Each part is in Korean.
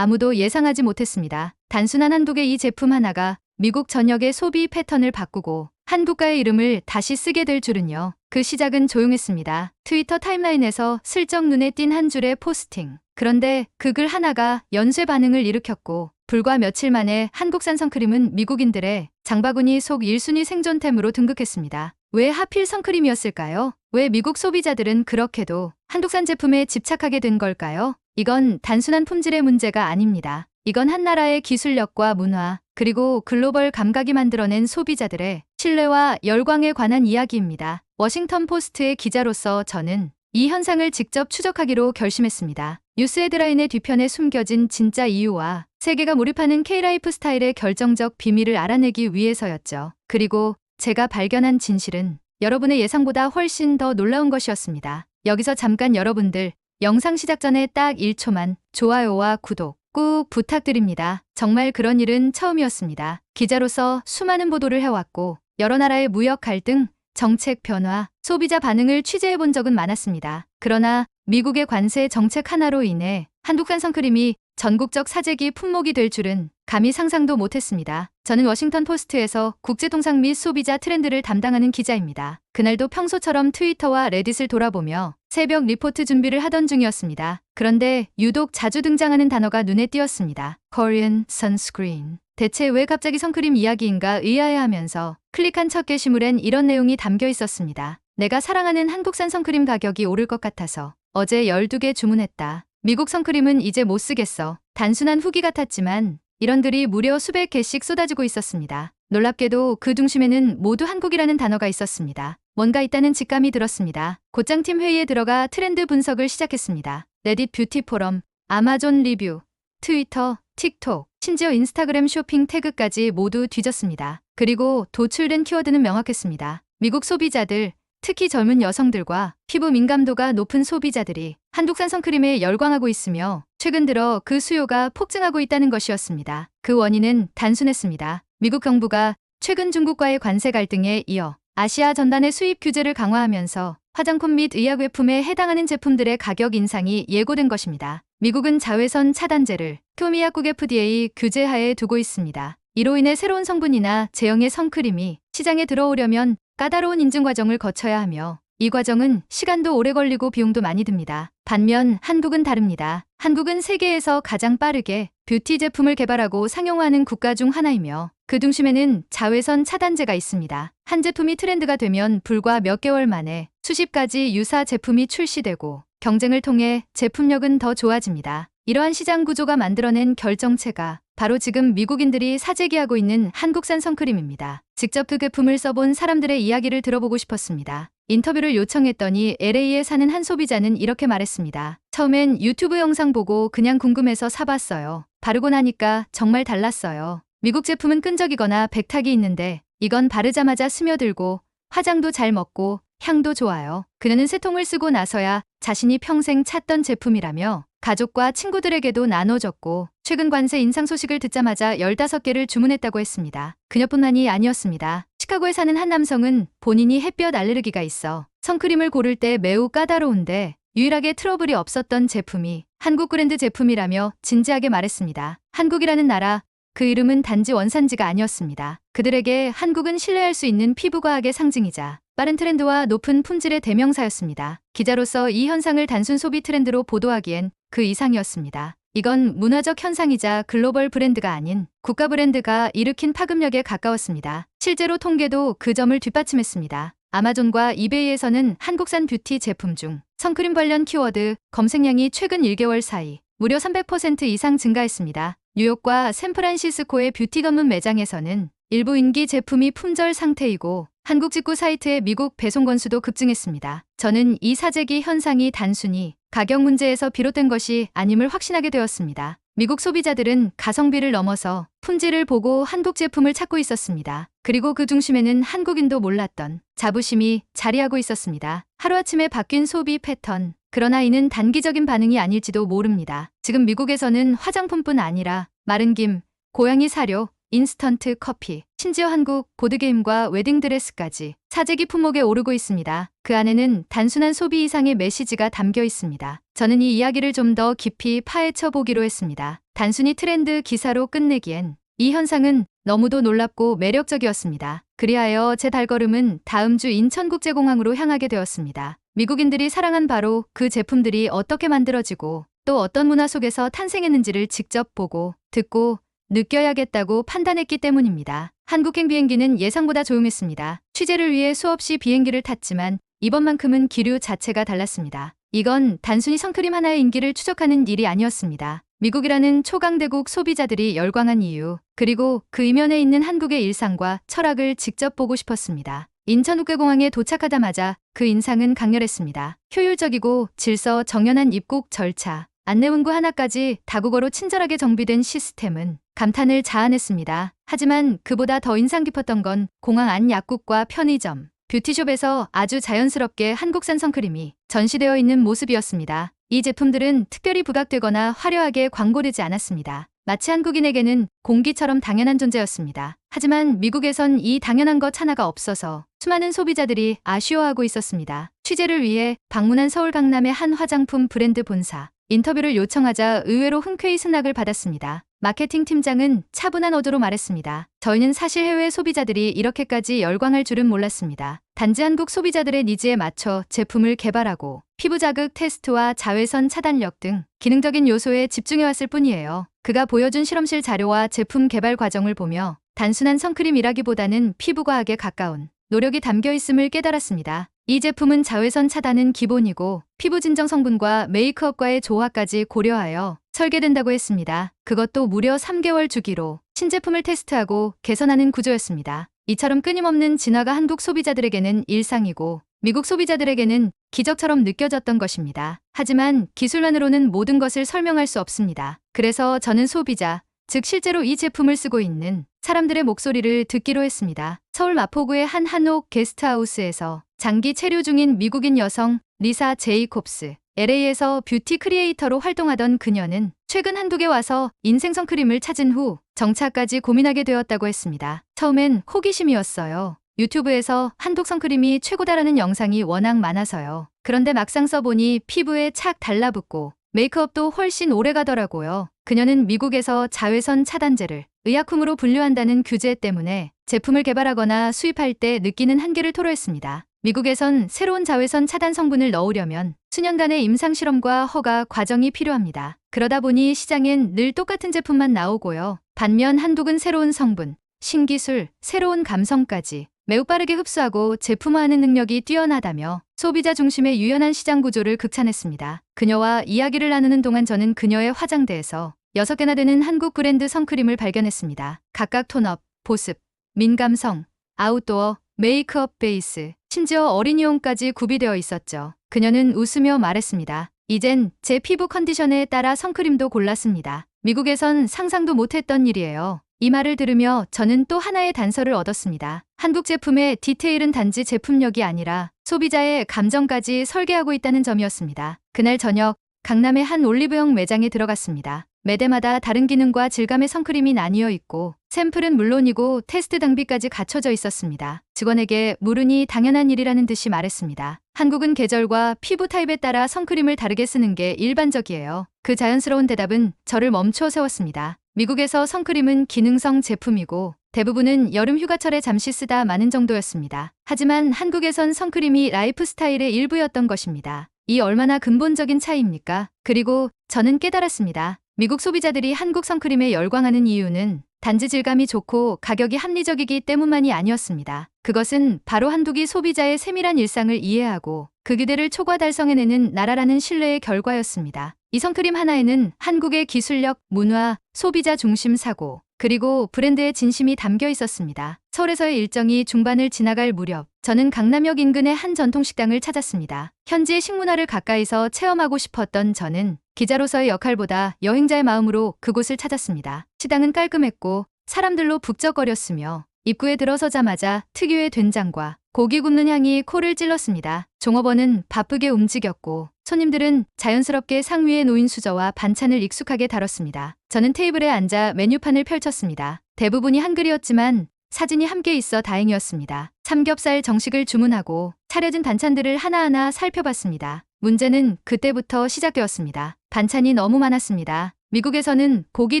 아무도 예상하지 못했습니다. 단순한 한국의 이 제품 하나가 미국 전역의 소비 패턴을 바꾸고 한 국가의 이름을 다시 쓰게 될 줄은요. 그 시작은 조용했습니다. 트위터 타임라인에서 슬쩍 눈에 띈 한 줄의 포스팅. 그런데 그 글 하나가 연쇄 반응을 일으켰고 불과 며칠 만에 한국산 선크림은 미국인들의 장바구니 속 1순위 생존템으로 등극했습니다. 왜 하필 선크림이었을까요? 왜 미국 소비자들은 그렇게도 한국산 제품에 집착하게 된 걸까요? 이건 단순한 품질의 문제가 아닙니다. 이건 한 나라의 기술력과 문화, 그리고 글로벌 감각이 만들어낸 소비자들의 신뢰와 열광에 관한 이야기입니다. 워싱턴 포스트의 기자로서 저는 이 현상을 직접 추적하기로 결심했습니다. 뉴스 헤드라인의 뒤편에 숨겨진 진짜 이유와 세계가 몰입하는 K라이프 스타일의 결정적 비밀을 알아내기 위해서였죠. 그리고 제가 발견한 진실은 여러분의 예상보다 훨씬 더 놀라운 것이었습니다. 여기서 잠깐 여러분들 영상 시작 전에 딱 1초만 좋아요와 구독 꾹 부탁드립니다. 정말 그런 일은 처음이었습니다. 기자로서 수많은 보도를 해왔고 여러 나라의 무역 갈등, 정책 변화, 소비자 반응을 취재해 본 적은 많았습니다. 그러나 미국의 관세 정책 하나로 인해 한국산 선크림이 전국적 사재기 품목이 될 줄은 감히 상상도 못했습니다. 저는 워싱턴 포스트에서 국제통상 및 소비자 트렌드를 담당하는 기자입니다. 그날도 평소처럼 트위터와 레딧을 돌아보며 새벽 리포트 준비를 하던 중이었습니다. 그런데 유독 자주 등장하는 단어가 눈에 띄었습니다. Korean sunscreen. 대체 왜 갑자기 선크림 이야기인가 의아해하면서 클릭한 첫 게시물엔 이런 내용이 담겨 있었습니다. 내가 사랑하는 한국산 선크림 가격이 오를 것 같아서 어제 12개 주문했다. 미국 선크림은 이제 못 쓰겠어. 단순한 후기 같았지만 이런 글이 무려 수백 개씩 쏟아지고 있었습니다. 놀랍게도 그 중심에는 모두 한국이라는 단어가 있었습니다. 뭔가 있다는 직감이 들었습니다. 곧장팀 회의에 들어가 트렌드 분석을 시작했습니다. 레딧 뷰티 포럼, 아마존 리뷰, 트위터, 틱톡, 심지어 인스타그램 쇼핑 태그까지 모두 뒤졌습니다. 그리고 도출된 키워드는 명확했습니다. 미국 소비자들, 특히 젊은 여성들과 피부 민감도가 높은 소비자들이 한국산 선크림에 열광하고 있으며 최근 들어 그 수요가 폭증하고 있다는 것이었습니다. 그 원인은 단순했습니다. 미국 정부가 최근 중국과의 관세 갈등에 이어 아시아 전단의 수입 규제를 강화하면서 화장품 및 의약외품에 해당하는 제품들의 가격 인상이 예고된 것입니다. 미국은 자외선 차단제를 교미약국 FDA 규제하에 두고 있습니다. 이로 인해 새로운 성분이나 제형의 선크림이 시장에 들어오려면 까다로운 인증 과정을 거쳐야 하며 이 과정은 시간도 오래 걸리고 비용도 많이 듭니다. 반면 한국은 다릅니다. 한국은 세계에서 가장 빠르게 뷰티 제품을 개발하고 상용화하는 국가 중 하나이며 그 중심에는 자외선 차단제가 있습니다. 한 제품이 트렌드가 되면 불과 몇 개월 만에 수십 가지 유사 제품이 출시되고 경쟁을 통해 제품력은 더 좋아집니다. 이러한 시장 구조가 만들어낸 결정체가 바로 지금 미국인들이 사재기하고 있는 한국산 선크림입니다. 직접 그 제품을 써본 사람들의 이야기를 들어보고 싶었습니다. 인터뷰를 요청했더니 LA에 사는 한 소비자는 이렇게 말했습니다. 처음엔 유튜브 영상 보고 그냥 궁금해서 사봤어요. 바르고 나니까 정말 달랐어요. 미국 제품은 끈적이거나 백탁이 있는데 이건 바르자마자 스며들고 화장도 잘 먹고 향도 좋아요. 그녀는 세 통을 쓰고 나서야 자신이 평생 찾던 제품이라며 가족과 친구들에게도 나눠줬고 최근 관세 인상 소식을 듣자마자 15개를 주문했다고 했습니다. 그녀뿐만이 아니었습니다. 시카고에 사는 한 남성은 본인이 햇볕 알레르기가 있어 선크림을 고를 때 매우 까다로운데 유일하게 트러블이 없었던 제품이 한국 브랜드 제품이라며 진지하게 말했습니다. 한국이라는 나라, 그 이름은 단지 원산지가 아니었습니다. 그들에게 한국은 신뢰할 수 있는 피부과학의 상징이자 빠른 트렌드와 높은 품질의 대명사였습니다. 기자로서 이 현상을 단순 소비 트렌드로 보도하기엔 그 이상이었습니다. 이건 문화적 현상이자 글로벌 브랜드가 아닌 국가 브랜드가 일으킨 파급력에 가까웠습니다. 실제로 통계도 그 점을 뒷받침했습니다. 아마존과 이베이에서는 한국산 뷰티 제품 중 선크림 관련 키워드 검색량이 최근 1개월 사이 무려 300% 이상 증가했습니다. 뉴욕과 샌프란시스코의 뷰티 전문 매장에서는 일부 인기 제품이 품절 상태이고 한국 직구 사이트의 미국 배송 건수도 급증했습니다. 저는 이 사재기 현상이 단순히 가격 문제에서 비롯된 것이 아님을 확신하게 되었습니다. 미국 소비자들은 가성비를 넘어서 품질을 보고 한국 제품을 찾고 있었습니다. 그리고 그 중심에는 한국인도 몰랐던 자부심이 자리하고 있었습니다. 하루아침에 바뀐 소비 패턴. 그러나 이는 단기적인 반응이 아닐지도 모릅니다. 지금 미국에서는 화장품뿐 아니라 마른 김, 고양이 사료, 인스턴트 커피, 심지어 한국 보드게임과 웨딩드레스까지 사재기 품목에 오르고 있습니다. 그 안에는 단순한 소비 이상의 메시지가 담겨 있습니다. 저는 이 이야기를 좀 더 깊이 파헤쳐 보기로 했습니다. 단순히 트렌드 기사로 끝내기엔 이 현상은 너무도 놀랍고 매력적이었습니다. 그리하여 제 발걸음은 다음 주 인천국제공항으로 향하게 되었습니다. 미국인들이 사랑한 바로 그 제품들이 어떻게 만들어지고 또 어떤 문화 속에서 탄생했는지를 직접 보고 듣고 느껴야겠다고 판단했기 때문입니다. 한국행 비행기는 예상보다 조용했습니다. 취재를 위해 수없이 비행기를 탔지만 이번만큼은 기류 자체가 달랐습니다. 이건 단순히 선크림 하나의 인기를 추적하는 일이 아니었습니다. 미국이라는 초강대국 소비자들이 열광한 이유, 그리고 그 이면에 있는 한국의 일상과 철학을 직접 보고 싶었습니다. 인천국제공항에 도착하자마자 그 인상은 강렬했습니다. 효율적이고 질서 정연한 입국 절차, 안내문구 하나까지 다국어로 친절하게 정비된 시스템은 감탄을 자아냈습니다. 하지만 그보다 더 인상 깊었던 건 공항 안 약국과 편의점, 뷰티숍에서 아주 자연스럽게 한국산 선크림이 전시되어 있는 모습이었습니다. 이 제품들은 특별히 부각되거나 화려하게 광고되지 않았습니다. 마치 한국인에게는 공기처럼 당연한 존재였습니다. 하지만 미국에선 이 당연한 것 하나가 없어서 수많은 소비자들이 아쉬워하고 있었습니다. 취재를 위해 방문한 서울 강남의 한 화장품 브랜드 본사. 인터뷰를 요청하자 의외로 흔쾌히 승낙을 받았습니다. 마케팅 팀장은 차분한 어조로 말했습니다. 저희는 사실 해외 소비자들이 이렇게까지 열광할 줄은 몰랐습니다. 단지 한국 소비자들의 니즈에 맞춰 제품을 개발하고 피부 자극 테스트와 자외선 차단력 등 기능적인 요소에 집중해왔을 뿐이에요. 그가 보여준 실험실 자료와 제품 개발 과정을 보며 단순한 선크림이라기보다는 피부과학에 가까운 노력이 담겨 있음을 깨달았습니다. 이 제품은 자외선 차단은 기본이고 피부 진정 성분과 메이크업과의 조화까지 고려하여 설계된다고 했습니다. 그것도 무려 3개월 주기로 신제품을 테스트하고 개선하는 구조였습니다. 이처럼 끊임없는 진화가 한국 소비자들에게는 일상이고 미국 소비자들에게는 기적처럼 느껴졌던 것입니다. 하지만 기술만으로는 모든 것을 설명할 수 없습니다. 그래서 저는 소비자, 즉 실제로 이 제품을 쓰고 있는 사람들의 목소리를 듣기로 했습니다. 서울 마포구의 한 한옥 게스트하우스에서 장기 체류 중인 미국인 여성 리사 제이콥스, LA에서 뷰티 크리에이터로 활동하던 그녀는 최근 한국에 와서 인생 선크림을 찾은 후 정차까지 고민하게 되었다고 했습니다. 처음엔 호기심이었어요. 유튜브에서 한국 선크림이 최고다라는 영상이 워낙 많아서요. 그런데 막상 써보니 피부에 착 달라붙고 메이크업도 훨씬 오래 가더라고요. 그녀는 미국에서 자외선 차단제를 의약품으로 분류한다는 규제 때문에 제품을 개발하거나 수입할 때 느끼는 한계를 토로했습니다. 미국에선 새로운 자외선 차단 성분을 넣으려면 수년간의 임상실험과 허가 과정이 필요합니다. 그러다 보니 시장엔 늘 똑같은 제품만 나오고요. 반면 한국은 새로운 성분, 신기술, 새로운 감성까지 매우 빠르게 흡수하고 제품화하는 능력이 뛰어나다며 소비자 중심의 유연한 시장 구조를 극찬했습니다. 그녀와 이야기를 나누는 동안 저는 그녀의 화장대에서 6개나 되는 한국 브랜드 선크림을 발견했습니다. 각각 톤업, 보습, 민감성, 아웃도어, 메이크업 베이스, 심지어 어린이용까지 구비되어 있었죠. 그녀는 웃으며 말했습니다. 이젠 제 피부 컨디션에 따라 선크림도 골랐습니다. 미국에선 상상도 못했던 일이에요. 이 말을 들으며 저는 또 하나의 단서를 얻었습니다. 한국 제품의 디테일은 단지 제품력이 아니라 소비자의 감정까지 설계하고 있다는 점이었습니다. 그날 저녁 강남의 한 올리브영 매장에 들어갔습니다. 매대마다 다른 기능과 질감의 선크림이 나뉘어 있고 샘플은 물론이고 테스트 장비까지 갖춰져 있었습니다. 직원에게 물으니 당연한 일이라는 듯이 말했습니다. 한국은 계절과 피부 타입에 따라 선크림을 다르게 쓰는 게 일반적이에요. 그 자연스러운 대답은 저를 멈추어 세웠습니다. 미국에서 선크림은 기능성 제품이고 대부분은 여름 휴가철에 잠시 쓰다 마는 정도였습니다. 하지만 한국에선 선크림이 라이프 스타일의 일부였던 것입니다. 이 얼마나 근본적인 차이입니까? 그리고 저는 깨달았습니다. 미국 소비자들이 한국 선크림에 열광하는 이유는 단지 질감이 좋고 가격이 합리적이기 때문만이 아니었습니다. 그것은 바로 한국이 소비자의 세밀한 일상을 이해하고 그 기대를 초과 달성해내는 나라라는 신뢰의 결과였습니다. 이 선크림 하나에는 한국의 기술력, 문화, 소비자 중심 사고, 그리고 브랜드의 진심이 담겨 있었습니다. 서울에서의 일정이 중반을 지나갈 무렵, 저는 강남역 인근의 한 전통식당을 찾았습니다. 현지의 식문화를 가까이서 체험하고 싶었던 저는 기자로서의 역할보다 여행자의 마음으로 그곳을 찾았습니다. 식당은 깔끔했고 사람들로 북적거렸으며 입구에 들어서자마자 특유의 된장과 고기 굽는 향이 코를 찔렀습니다. 종업원은 바쁘게 움직였고 손님들은 자연스럽게 상 위에 놓인 수저와 반찬을 익숙하게 다뤘습니다. 저는 테이블에 앉아 메뉴판을 펼쳤습니다. 대부분이 한글이었지만 사진이 함께 있어 다행이었습니다. 삼겹살 정식을 주문하고 차려진 반찬들을 하나하나 살펴봤습니다. 문제는 그때부터 시작되었습니다. 반찬이 너무 많았습니다. 미국에서는 고기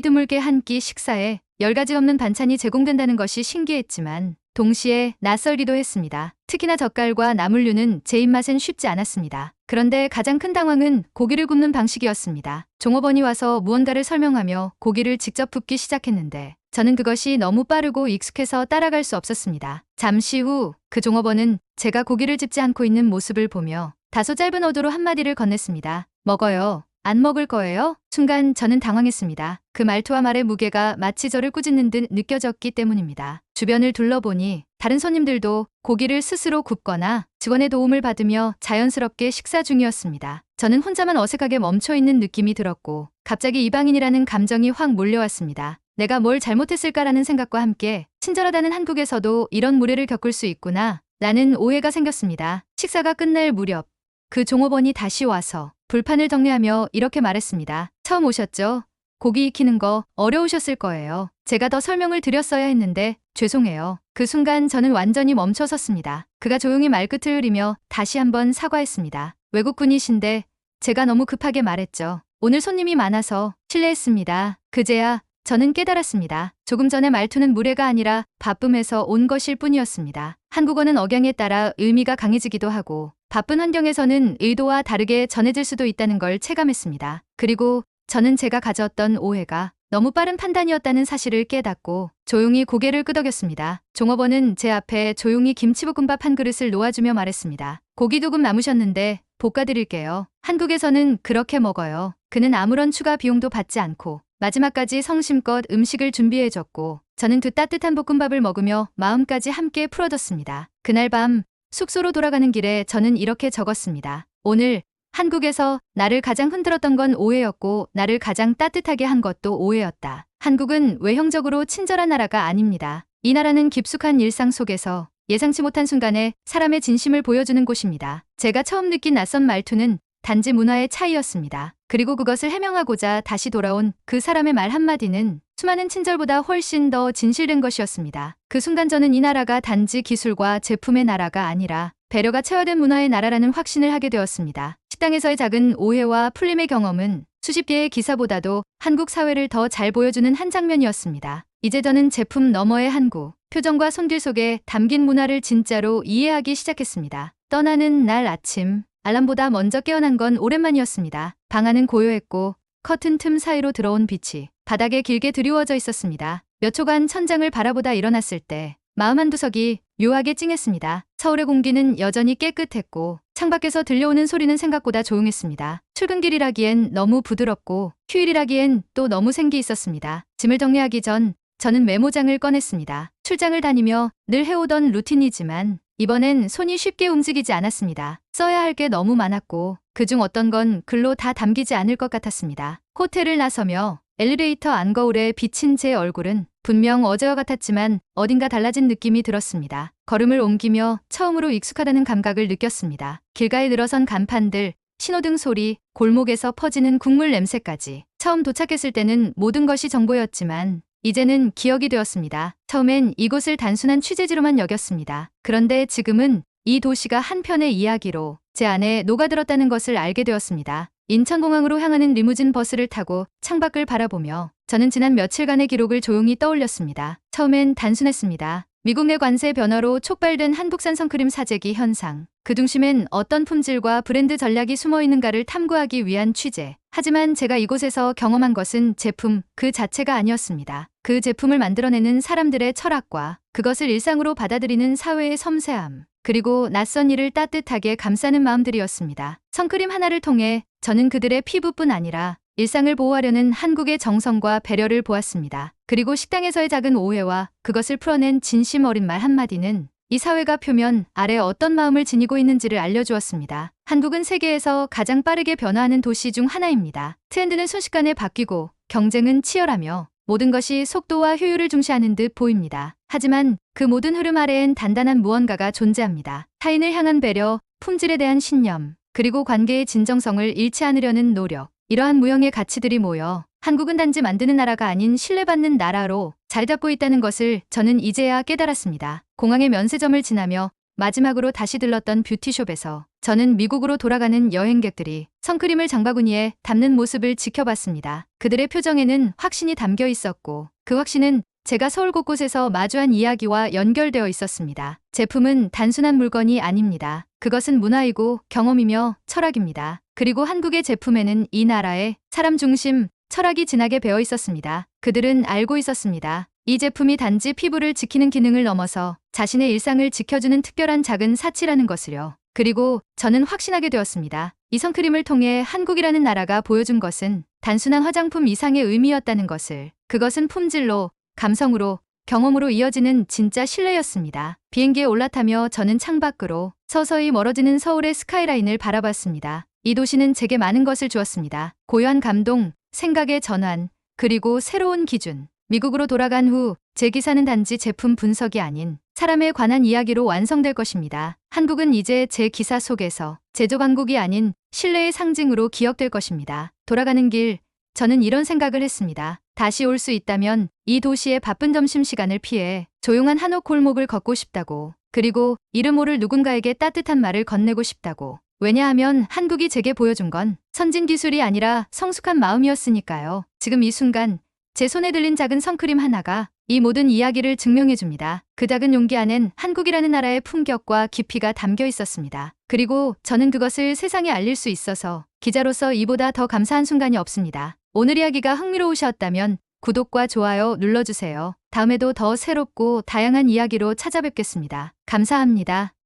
드물게 한 끼 식사에 10가지 없는 반찬이 제공된다는 것이 신기했지만 동시에 낯설기도 했습니다. 특히나 젓갈과 나물류는 제 입맛엔 쉽지 않았습니다. 그런데 가장 큰 당황은 고기를 굽는 방식이었습니다. 종업원이 와서 무언가를 설명하며 고기를 직접 굽기 시작했는데 저는 그것이 너무 빠르고 익숙해서 따라갈 수 없었습니다. 잠시 후 그 종업원은 제가 고기를 집지 않고 있는 모습을 보며 다소 짧은 어조로 한마디를 건넸습니다. 먹어요. 안 먹을 거예요? 순간 저는 당황했습니다. 그 말투와 말의 무게가 마치 저를 꾸짖는 듯 느껴졌기 때문입니다. 주변을 둘러보니 다른 손님들도 고기를 스스로 굽거나 직원의 도움을 받으며 자연스럽게 식사 중이었습니다. 저는 혼자만 어색하게 멈춰 있는 느낌이 들었고 갑자기 이방인이라는 감정이 확 몰려왔습니다. 내가 뭘 잘못했을까라는 생각과 함께 친절하다는 한국에서도 이런 무례를 겪을 수 있구나. 라는 오해가 생겼습니다. 식사가 끝날 무렵 그 종업원이 다시 와서 불판을 정리하며 이렇게 말했습니다. 처음 오셨죠? 고기 익히는 거 어려우셨을 거예요. 제가 더 설명을 드렸어야 했는데 죄송해요. 그 순간 저는 완전히 멈춰 섰습니다. 그가 조용히 말끝을 흐리며 다시 한번 사과했습니다. 외국분이신데 제가 너무 급하게 말했죠. 오늘 손님이 많아서 실례했습니다. 그제야 저는 깨달았습니다. 조금 전에 말투는 무례가 아니라 바쁨에서 온 것일 뿐이었습니다. 한국어는 억양에 따라 의미가 강해지기도 하고 바쁜 환경에서는 의도와 다르게 전해질 수도 있다는 걸 체감했습니다. 그리고 저는 제가 가졌던 오해가 너무 빠른 판단이었다는 사실을 깨닫고 조용히 고개를 끄덕였습니다. 종업원은 제 앞에 조용히 김치볶음밥 한 그릇을 놓아주며 말했습니다. 고기 조금 남으셨는데 볶아드릴게요. 한국에서는 그렇게 먹어요. 그는 아무런 추가 비용도 받지 않고 마지막까지 성심껏 음식을 준비해줬고 저는 그 따뜻한 볶음밥을 먹으며 마음까지 함께 풀어뒀습니다. 그날 밤 숙소로 돌아가는 길에 저는 이렇게 적었습니다. 오늘 한국에서 나를 가장 흔들었던 건 오해였고 나를 가장 따뜻하게 한 것도 오해였다. 한국은 외형적으로 친절한 나라가 아닙니다. 이 나라는 깊숙한 일상 속에서 예상치 못한 순간에 사람의 진심을 보여주는 곳입니다. 제가 처음 느낀 낯선 말투는 단지 문화의 차이였습니다. 그리고 그것을 해명하고자 다시 돌아온 그 사람의 말 한마디는 수많은 친절보다 훨씬 더 진실된 것이었습니다. 그 순간 저는 이 나라가 단지 기술과 제품의 나라가 아니라 배려가 체화된 문화의 나라라는 확신을 하게 되었습니다. 식당에서의 작은 오해와 풀림의 경험은 수십 개의 기사보다도 한국 사회를 더 잘 보여주는 한 장면이었습니다. 이제 저는 제품 너머의 한국, 표정과 손길 속에 담긴 문화를 진짜로 이해하기 시작했습니다. 떠나는 날 아침, 알람보다 먼저 깨어난 건 오랜만이었습니다. 방 안은 고요했고 커튼 틈 사이로 들어온 빛이 바닥에 길게 드리워져 있었습니다. 몇 초간 천장을 바라보다 일어났을 때 마음 한두 석이 묘하게 찡했습니다. 서울의 공기는 여전히 깨끗했고 창밖에서 들려오는 소리는 생각보다 조용했습니다. 출근길이라기엔 너무 부드럽고 휴일이라기엔 또 너무 생기 있었습니다. 짐을 정리하기 전 저는 메모장을 꺼냈습니다. 출장을 다니며 늘 해오던 루틴이지만 이번엔 손이 쉽게 움직이지 않았습니다. 써야 할 게 너무 많았고 그중 어떤 건 글로 다 담기지 않을 것 같았습니다. 호텔을 나서며 엘리베이터 안 거울에 비친 제 얼굴은 분명 어제와 같았지만 어딘가 달라진 느낌이 들었습니다. 걸음을 옮기며 처음으로 익숙하다는 감각을 느꼈습니다. 길가에 늘어선 간판들, 신호등 소리, 골목에서 퍼지는 국물 냄새까지. 처음 도착했을 때는 모든 것이 정보였지만 이제는 기억이 되었습니다. 처음엔 이곳을 단순한 취재지로만 여겼습니다. 그런데 지금은 이 도시가 한 편의 이야기로 제 안에 녹아들었다는 것을 알게 되었습니다. 인천공항으로 향하는 리무진 버스를 타고 창밖을 바라보며 저는 지난 며칠간의 기록을 조용히 떠올렸습니다. 처음엔 단순했습니다. 미국 내 관세 변화로 촉발된 한국산 선크림 사재기 현상. 그 중심엔 어떤 품질과 브랜드 전략이 숨어 있는가를 탐구하기 위한 취재. 하지만 제가 이곳에서 경험한 것은 제품 그 자체가 아니었습니다. 그 제품을 만들어내는 사람들의 철학과 그것을 일상으로 받아들이는 사회의 섬세함. 그리고 낯선 이를 따뜻하게 감싸는 마음들이었습니다. 선크림 하나를 통해 저는 그들의 피부뿐 아니라 일상을 보호하려는 한국의 정성과 배려를 보았습니다. 그리고 식당에서의 작은 오해와 그것을 풀어낸 진심 어린 말 한마디는 이 사회가 표면 아래 어떤 마음을 지니고 있는지를 알려주었습니다. 한국은 세계에서 가장 빠르게 변화하는 도시 중 하나입니다. 트렌드는 순식간에 바뀌고 경쟁은 치열하며 모든 것이 속도와 효율을 중시하는 듯 보입니다. 하지만 그 모든 흐름 아래엔 단단한 무언가가 존재합니다. 타인을 향한 배려, 품질에 대한 신념, 그리고 관계의 진정성을 잃지 않으려는 노력. 이러한 무형의 가치들이 모여 한국은 단지 만드는 나라가 아닌 신뢰받는 나라로 잘 잡고 있다는 것을 저는 이제야 깨달았습니다. 공항의 면세점을 지나며 마지막으로 다시 들렀던 뷰티숍에서 저는 미국으로 돌아가는 여행객들이 선크림을 장바구니에 담는 모습을 지켜봤습니다. 그들의 표정에는 확신이 담겨 있었고 그 확신은 제가 서울 곳곳에서 마주한 이야기와 연결되어 있었습니다. 제품은 단순한 물건이 아닙니다. 그것은 문화이고 경험이며 철학입니다. 그리고 한국의 제품에는 이 나라의 사람 중심 철학이 진하게 배어 있었습니다. 그들은 알고 있었습니다. 이 제품이 단지 피부를 지키는 기능을 넘어서 자신의 일상을 지켜주는 특별한 작은 사치라는 것을요. 그리고 저는 확신하게 되었습니다. 이 선크림을 통해 한국이라는 나라가 보여준 것은 단순한 화장품 이상의 의미였다는 것을. 그것은 품질로, 감성으로, 경험으로 이어지는 진짜 신뢰였습니다. 비행기에 올라타며 저는 창밖으로 서서히 멀어지는 서울의 스카이라인을 바라봤습니다. 이 도시는 제게 많은 것을 주었습니다. 고요한 감동, 생각의 전환, 그리고 새로운 기준. 미국으로 돌아간 후 제 기사는 단지 제품 분석이 아닌 사람에 관한 이야기로 완성될 것입니다. 한국은 이제 제 기사 속에서 제조 강국이 아닌 신뢰의 상징으로 기억될 것입니다. 돌아가는 길, 저는 이런 생각을 했습니다. 다시 올 수 있다면 이 도시의 바쁜 점심시간을 피해 조용한 한옥 골목을 걷고 싶다고. 그리고 이름 모를 누군가에게 따뜻한 말을 건네고 싶다고. 왜냐하면 한국이 제게 보여준 건 선진 기술이 아니라 성숙한 마음이었으니까요. 지금 이 순간 제 손에 들린 작은 선크림 하나가 이 모든 이야기를 증명해 줍니다. 그 작은 용기 안엔 한국이라는 나라의 품격과 깊이가 담겨 있었습니다. 그리고 저는 그것을 세상에 알릴 수 있어서 기자로서 이보다 더 감사한 순간이 없습니다. 오늘 이야기가 흥미로우셨다면 구독과 좋아요 눌러주세요. 다음에도 더 새롭고 다양한 이야기로 찾아뵙겠습니다. 감사합니다.